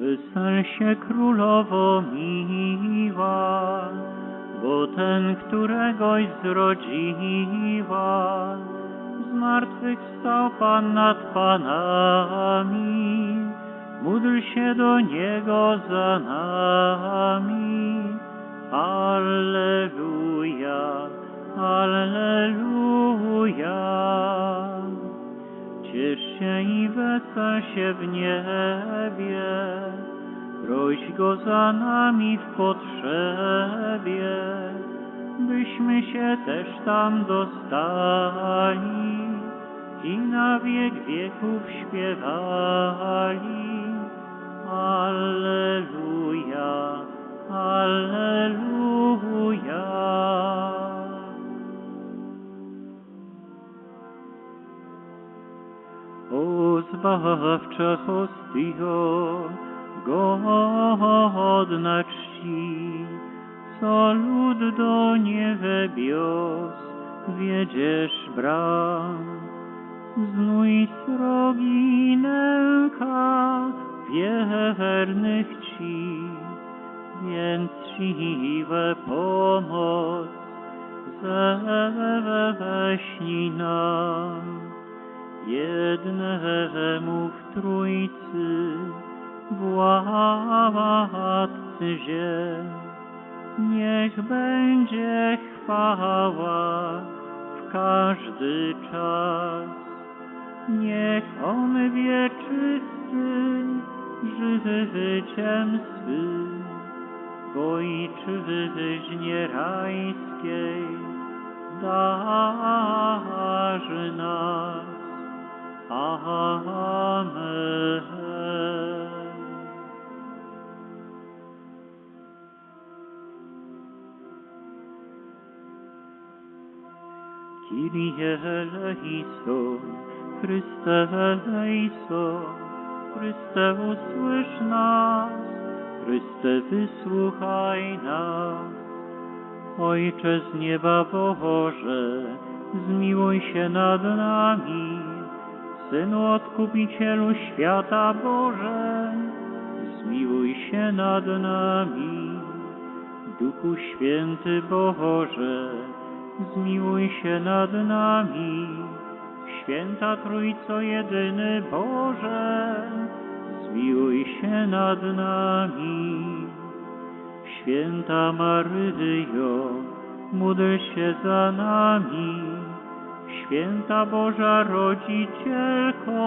Wesel się królowo miła, bo ten, któregoś zrodziła, z martwych stał Pan nad Panami, módl się do Niego za nami. Alleluja, Alleluja. Ciesz się i wesel się w niebie, proś Go za nami w potrzebie, byśmy się też tam dostali i na wiek wieków śpiewali. Alleluja, O zbawcza hostio, godna czci, co lud do niebios wiedziesz bram. Znój srogi nęka wiernych ci, więc siłę pomoc ześlij nam. Jednemu w Trójcy, władcy ziem, niech będzie chwała w każdy czas. Niech On wieczysty życiem swym ojczyźnie rajskiej darzy nas. Kyrie eleison, Chryste eleison, Chryste usłysz nas, Chryste wysłuchaj nas. Ojcze z nieba Boże, zmiłuj się nad nami. Synu Odkupicielu świata Boże, zmiłuj się nad nami. Duchu Święty Boże, zmiłuj się nad nami. Święta Trójco Jedyny Boże, zmiłuj się nad nami. Święta Maryjo, módl się za nami. Święta Boża Rodzicielko,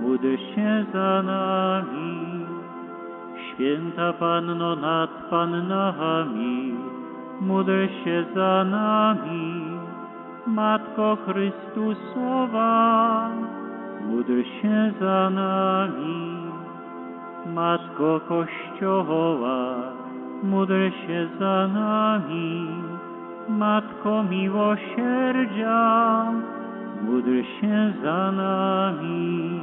módl się za nami. Święta Panno nad Pannami, módl się za nami. Matko Chrystusowa, módl się za nami. Matko Kościoła, módl się za nami. Matko miłosierdzia, módl się za nami.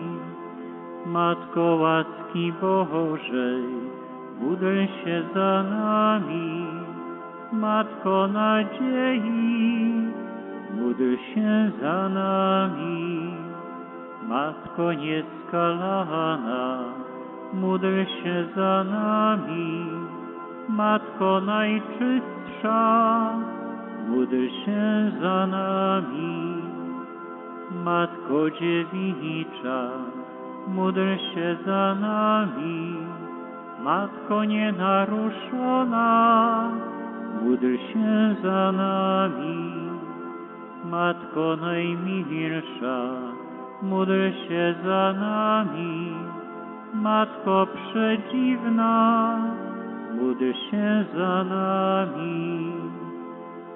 Matko łaski Bożej, módl się za nami. Matko nadziei, módl się za nami. Matko nieskalana, módl się za nami. Matko najczystsza, módl się za nami. Matko dziewicza, módl się za nami. Matko nienaruszona, módl się za nami. Matko najmilsza, módl się za nami. Matko przedziwna, módl się za nami.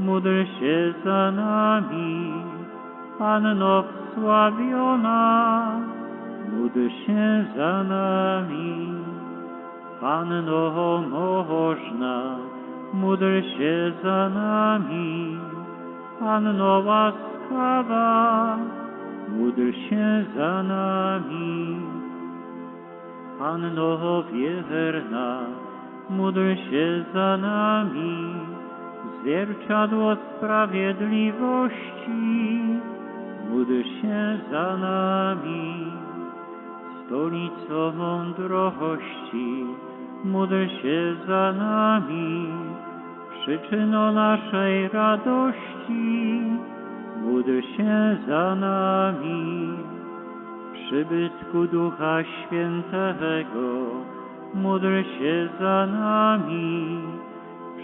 módl się za nami. Panno wsławiona, módl się za nami. Panno można, módl się za nami. Panno łaskawa, módl się za nami. Panno wierna, módl się za nami. Zwierciadło sprawiedliwości, módl się za nami. Stolicą mądrości, módl się za nami. Przyczyną naszej radości, módl się za nami. Przybytku Ducha Świętego, módl się za nami.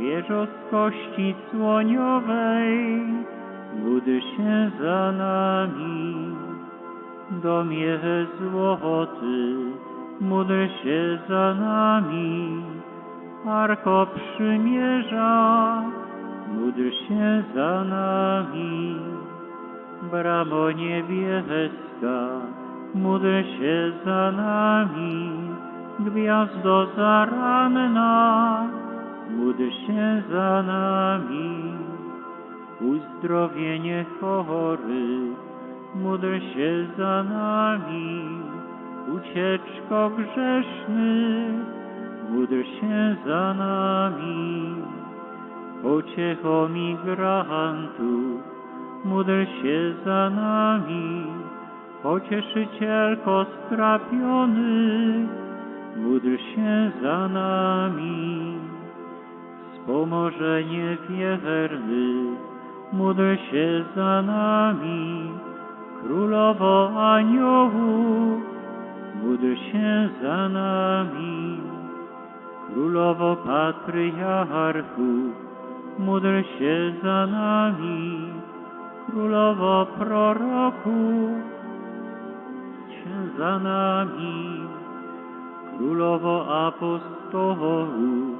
Wieżo z kości słoniowej, módl się za nami. Domie złoty, módl się za nami. Arko przymierza, módl się za nami. Bramo niebieska, módl się za nami. Gwiazdo zaranna, módl się za nami. Uzdrowienie chorych, módl się za nami. Ucieczko grzesznych, módl się za nami. Pociecho migrantów, módl się za nami. Pocieszycielko strapionych, módl się za nami. Wspomożenie wiernych, módl się za nami. Królowo aniołów, módl się za nami. Królowo patriarchów, módl się za nami. Królowo proroków, się za nami. Królowo apostołów,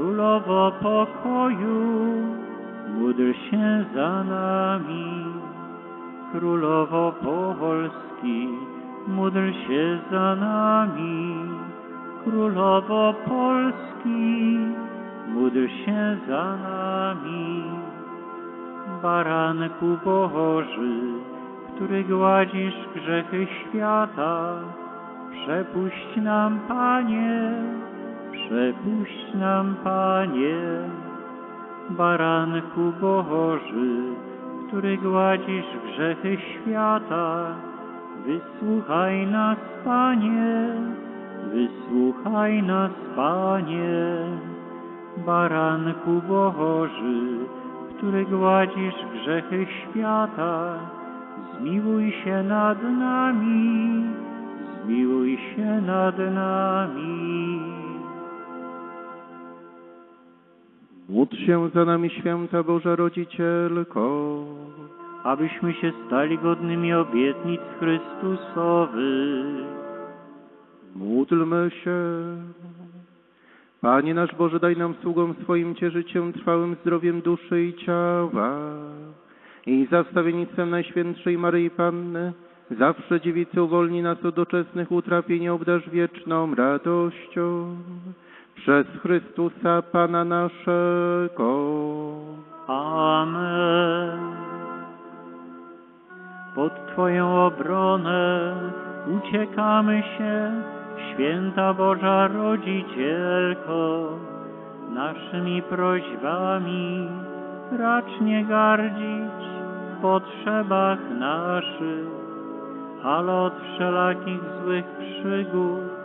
Królowo pokoju, módl się za nami. Królowo Polski, módl się za nami. Królowo Polski, módl się za nami. Baranku Boży, który gładzisz grzechy świata, przepuść nam, Panie, przepuść nam, Panie. Baranku Boży, który gładzisz grzechy świata, wysłuchaj nas, Panie, wysłuchaj nas, Panie. Baranku Boży, który gładzisz grzechy świata, zmiłuj się nad nami, zmiłuj się nad nami. Módl się za nami, święta Boża Rodzicielko. abyśmy się stali godnymi obietnic Chrystusowych. Módlmy się. Panie nasz Boże, daj nam sługom swoim cieszyć się trwałym zdrowiem duszy i ciała. I za wstawiennictwem Najświętszej Maryi Panny, zawsze dziewicy uwolni nas od doczesnych utrapień i obdarz wieczną radością. Przez Chrystusa Pana naszego. Amen. Pod Twoją obronę uciekamy się, święta Boża Rodzicielko. Naszymi prośbami racz nie gardzić w potrzebach naszych, ale od wszelakich złych przygód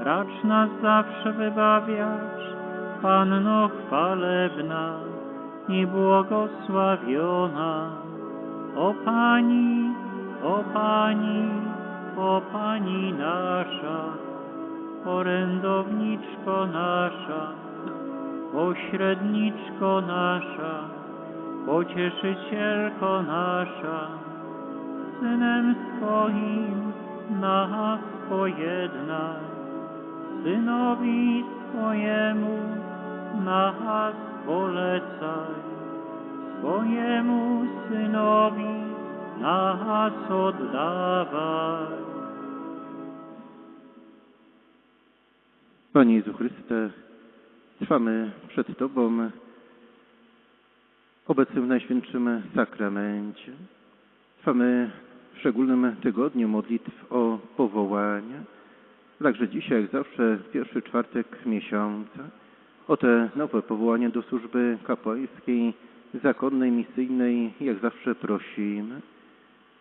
racz nas zawsze wybawiać. Panno chwalebna i błogosławiona. O Pani, o Pani, o Pani nasza, orędowniczko nasza, pośredniczko nasza, pocieszycielko nasza, Synem swoim nas pojednaj, Synowi swojemu nas polecaj swojemu synowi nas oddawaj. Panie Jezu Chryste, trwamy przed Tobą obecnym w Najświętszym Sakramencie. Trwamy w szczególnym tygodniu modlitw o powołanie. Także dzisiaj, jak zawsze, pierwszy czwartek miesiąca, o te nowe powołanie do służby kapłańskiej, zakonnej, misyjnej, jak zawsze prosimy.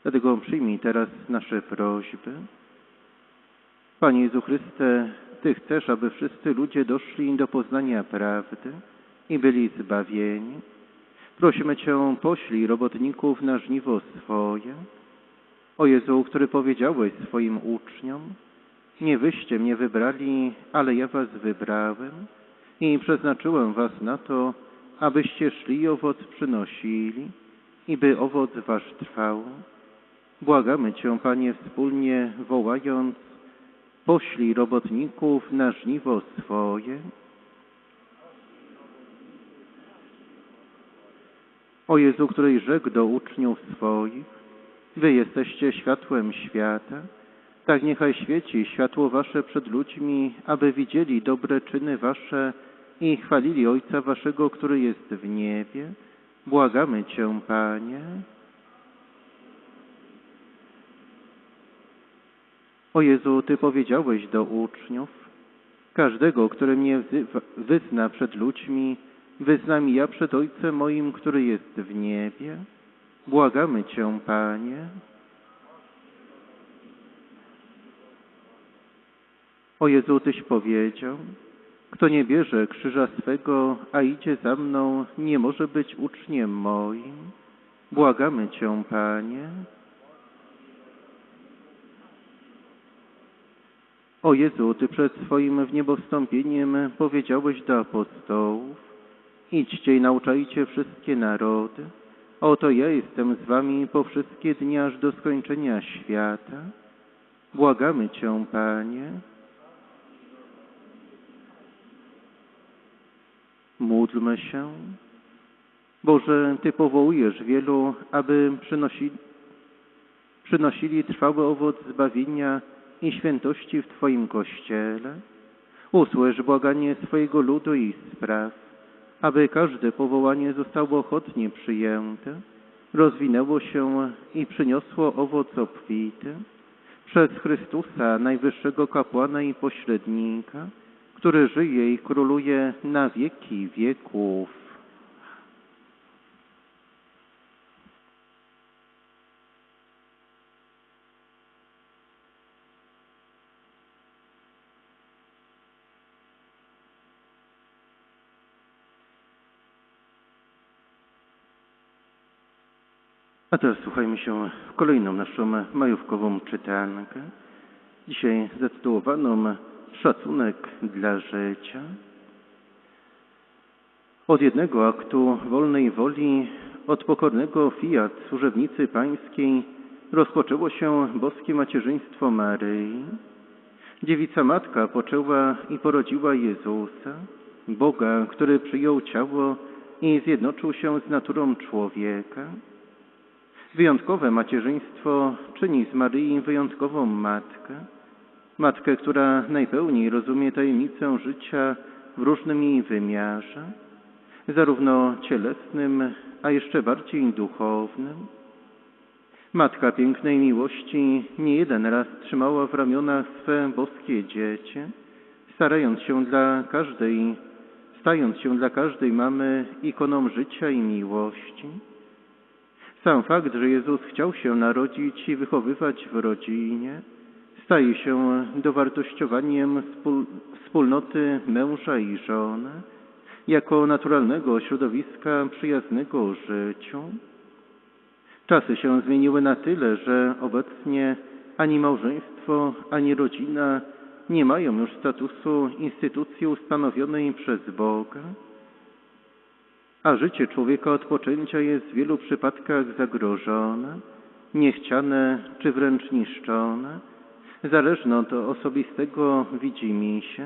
Dlatego przyjmij teraz nasze prośby. Panie Jezu Chryste, Ty chcesz, aby wszyscy ludzie doszli do poznania prawdy i byli zbawieni. Prosimy Cię, poślij robotników na żniwo swoje. O Jezu, który powiedziałeś swoim uczniom, nie wyście mnie wybrali, ale ja was wybrałem i przeznaczyłem was na to, abyście szli i owoc przynosili i by owoc wasz trwał. Błagamy Cię, Panie, wspólnie wołając, poślij robotników na żniwo swoje. O Jezu, której rzekł do uczniów swoich, Wy jesteście światłem świata, tak niechaj świeci światło Wasze przed ludźmi, aby widzieli dobre czyny Wasze i chwalili Ojca Waszego, który jest w niebie. Błagamy Cię, Panie. O Jezu, Ty powiedziałeś do uczniów, każdego, który mnie wyzna przed ludźmi, wyznam ja przed Ojcem moim, który jest w niebie. Błagamy Cię, Panie. O Jezu, Tyś powiedział, kto nie bierze krzyża swego, a idzie za mną, nie może być uczniem moim. Błagamy Cię, Panie. O Jezu, Ty przed swoim wniebowstąpieniem powiedziałeś do apostołów, idźcie i nauczajcie wszystkie narody. Oto ja jestem z wami po wszystkie dni aż do skończenia świata. Błagamy Cię, Panie. Módlmy się. Boże, Ty powołujesz wielu, aby przynosili, przynosili trwały owoc zbawienia i świętości w Twoim Kościele. Usłysz błaganie swojego ludu i spraw, aby każde powołanie zostało ochotnie przyjęte, rozwinęło się i przyniosło owoc obfity przez Chrystusa, najwyższego kapłana i pośrednika, który żyje i króluje na wieki wieków. A teraz słuchajmy się w kolejną naszą majówkową czytankę. Dzisiaj zatytułowaną Szacunek dla życia. Od jednego aktu wolnej woli, od pokornego fiat służebnicy pańskiej rozpoczęło się boskie macierzyństwo Maryi. Dziewica Matka poczęła i porodziła Jezusa. Boga, który przyjął ciało i zjednoczył się z naturą człowieka. Wyjątkowe macierzyństwo czyni z Maryi wyjątkową matkę, matkę, która najpełniej rozumie tajemnicę życia w różnym jej wymiarze, zarówno cielesnym, a jeszcze bardziej duchownym. Matka pięknej miłości nie jeden raz trzymała w ramionach swe boskie dziecię, starając się dla każdej, stając się dla każdej mamy ikoną życia i miłości. Sam fakt, że Jezus chciał się narodzić i wychowywać w rodzinie, staje się dowartościowaniem wspólnoty męża i żony jako naturalnego środowiska przyjaznego życiu. Czasy się zmieniły na tyle, że obecnie ani małżeństwo, ani rodzina nie mają już statusu instytucji ustanowionej przez Boga, a życie człowieka od poczęcia jest w wielu przypadkach zagrożone, niechciane czy wręcz niszczone, zależne od osobistego widzimisię.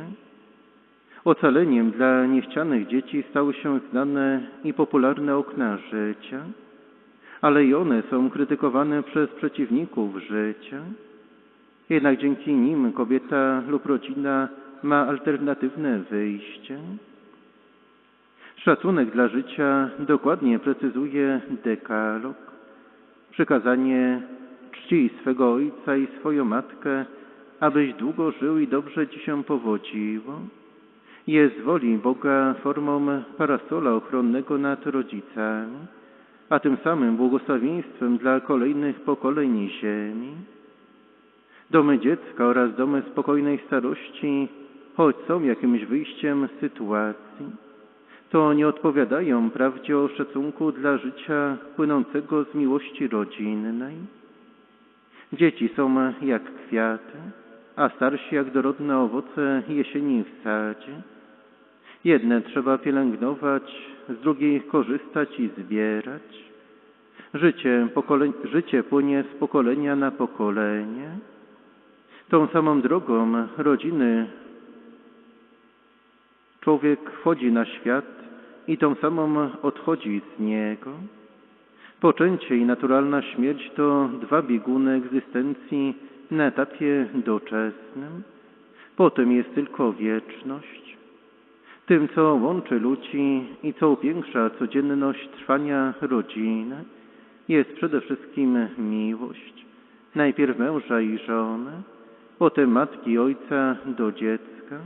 Ocaleniem dla niechcianych dzieci stały się znane i popularne okna życia, ale i one są krytykowane przez przeciwników życia. Jednak dzięki nim kobieta lub rodzina ma alternatywne wyjście. Szacunek dla życia dokładnie precyzuje dekalog, przykazanie czci swego ojca i swoją matkę, abyś długo żył i dobrze ci się powodziło. Jest woli Boga formą parasola ochronnego nad rodzicami, a tym samym błogosławieństwem dla kolejnych pokoleń ziemi. Domy dziecka oraz domy spokojnej starości, choć są jakimś wyjściem z sytuacji, to nie odpowiadają prawdzie o szacunku dla życia płynącego z miłości rodzinnej. Dzieci są jak kwiaty, a starsi jak dorodne owoce jesieni w sadzie. Jedne trzeba pielęgnować, z drugich korzystać i zbierać. Życie, życie płynie z pokolenia na pokolenie. Tą samą drogą rodziny człowiek wchodzi na świat i tą samą odchodzi z niego. Poczęcie i naturalna śmierć to dwa bieguny egzystencji na etapie doczesnym. Potem jest tylko wieczność. Tym, co łączy ludzi i co upiększa codzienność trwania rodziny, jest przede wszystkim miłość. Najpierw męża i żony, potem matki i ojca do dziecka,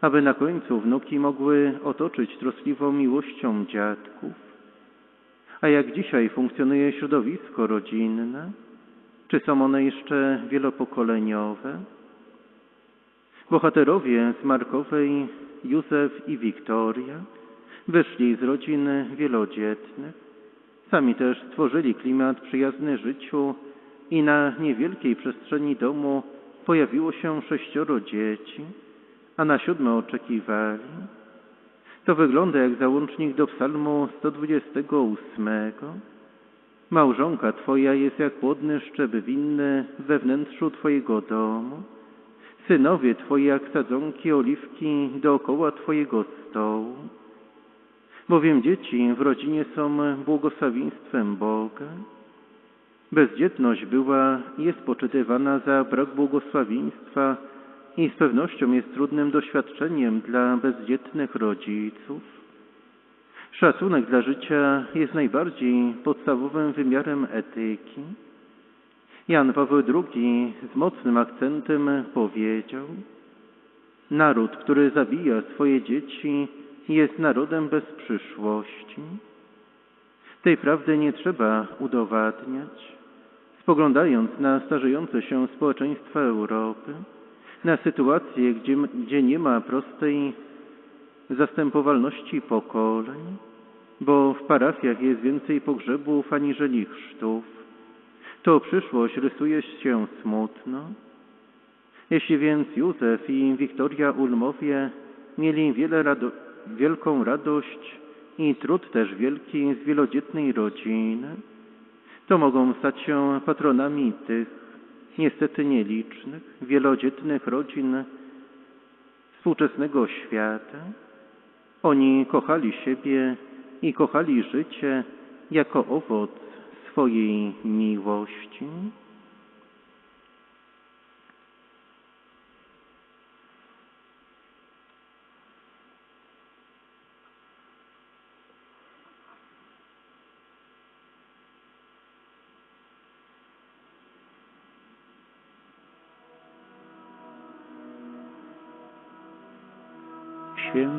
aby na końcu wnuki mogły otoczyć troskliwą miłością dziadków. A jak dzisiaj funkcjonuje środowisko rodzinne? Czy są one jeszcze wielopokoleniowe? Bohaterowie z Markowej, Józef i Wiktoria, wyszli z rodzin wielodzietnych. Sami też stworzyli klimat przyjazny życiu i na niewielkiej przestrzeni domu pojawiło się sześcioro dzieci, a na siódme oczekiwali. To wygląda jak załącznik do psalmu 128. Małżonka Twoja jest jak płodny szczep winny we wnętrzu Twojego domu. Synowie Twoi jak sadzonki oliwki dookoła Twojego stołu. Bowiem dzieci w rodzinie są błogosławieństwem Boga. Bezdzietność była i jest poczytywana za brak błogosławieństwa i z pewnością jest trudnym doświadczeniem dla bezdzietnych rodziców. Szacunek dla życia jest najbardziej podstawowym wymiarem etyki. Jan Paweł II z mocnym akcentem powiedział: Naród, który zabija swoje dzieci, jest narodem bez przyszłości. Tej prawdy nie trzeba udowadniać. Spoglądając na starzejące się społeczeństwa Europy, na sytuację, gdzie, gdzie nie ma prostej zastępowalności pokoleń, bo w parafiach jest więcej pogrzebów aniżeli chrztów, to przyszłość rysuje się smutno. Jeśli więc Józef i Wiktoria Ulmowie mieli rado wielką radość i trud też wielki z wielodzietnej rodziny, to mogą stać się patronami tych niestety nielicznych, wielodzietnych rodzin współczesnego świata. Oni kochali siebie i kochali życie jako owoc swojej miłości.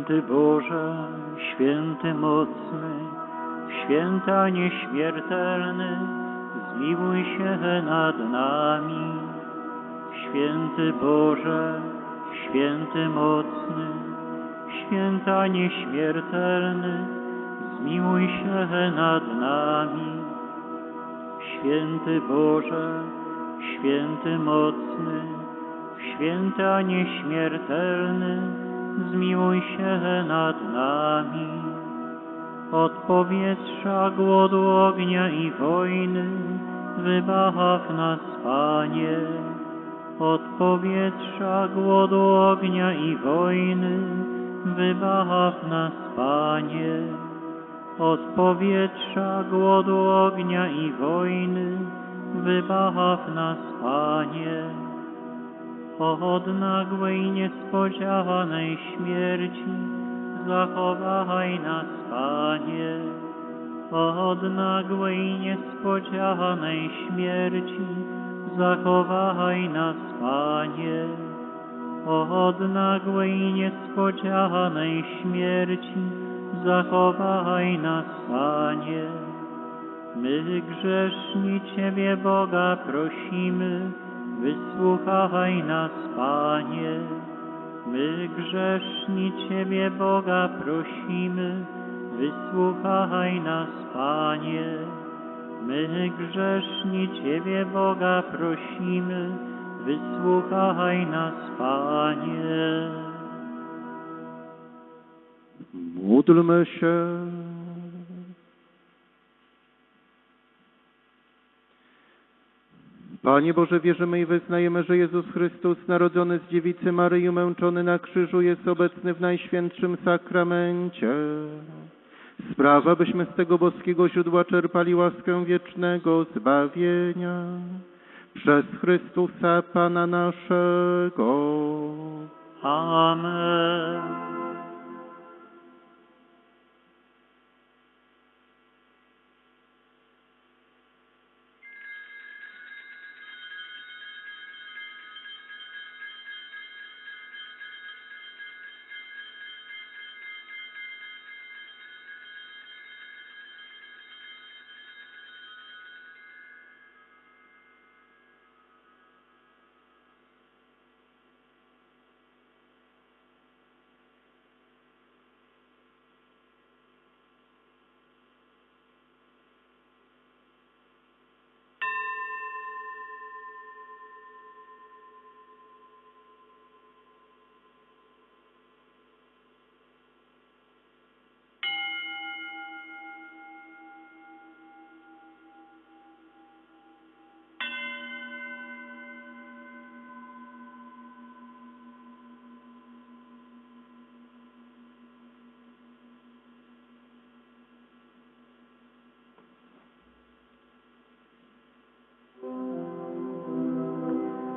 Święty Boże, święty mocny, święty a nieśmiertelny, zmiłuj się nad nami. Święty Boże, święty mocny, święty a nieśmiertelny, zmiłuj się nad nami. Święty Boże, święty mocny, święty a nieśmiertelny, zmiłuj się nad nami. Od powietrza, głodu, ognia i wojny, wybaw nas, Panie. Od powietrza, głodu, ognia i wojny, wybaw nas, Panie. Od powietrza, głodu, ognia i wojny, wybaw nas, Panie od nagłej, niespodziewanej śmierci, zachowaj nas, Panie. Od nagłej, niespodziewanej śmierci, zachowaj nas, Panie. Od nagłej, niespodziewanej śmierci, zachowaj nas, Panie. My grzeszni Ciebie, Boga, prosimy, Wysłuchaj nas, Panie. My grzeszni Ciebie, Boga, prosimy. Wysłuchaj nas, Panie. My grzeszni Ciebie, Boga, prosimy. Wysłuchaj nas, Panie. Módlmy się. Panie Boże, wierzymy i wyznajemy, że Jezus Chrystus, narodzony z dziewicy Maryi, męczony na krzyżu, jest obecny w Najświętszym Sakramencie. Sprawa, byśmy z tego boskiego źródła czerpali łaskę wiecznego zbawienia. Przez Chrystusa Pana naszego. Amen.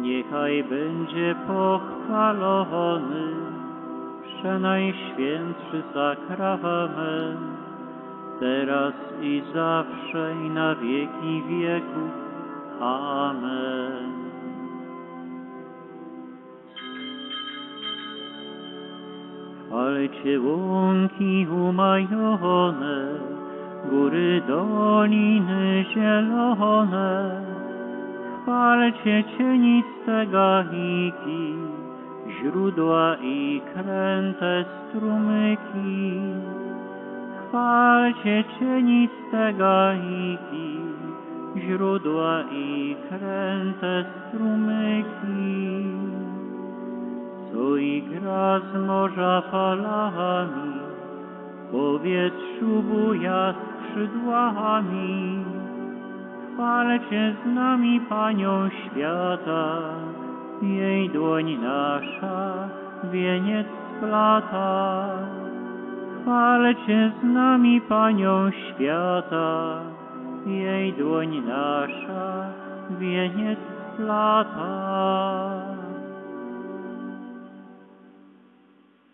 Niechaj będzie pochwalony Przenajświętszy sakrament, teraz i zawsze i na wieki wieków. Amen. Chwalcie łąki umajone, góry doliny zielone, chwalcie cieniste gajiki, źródła i kręte strumyki. Chwalcie cieniste gaiki, źródła i kręte strumyki. Co igra z morza falami, w powietrzu buja skrzydłami. Chwalcie z nami Panią świata, jej dłoń nasza wieniec splata. Chwalcie z nami Panią świata, jej dłoń nasza wieniec splata.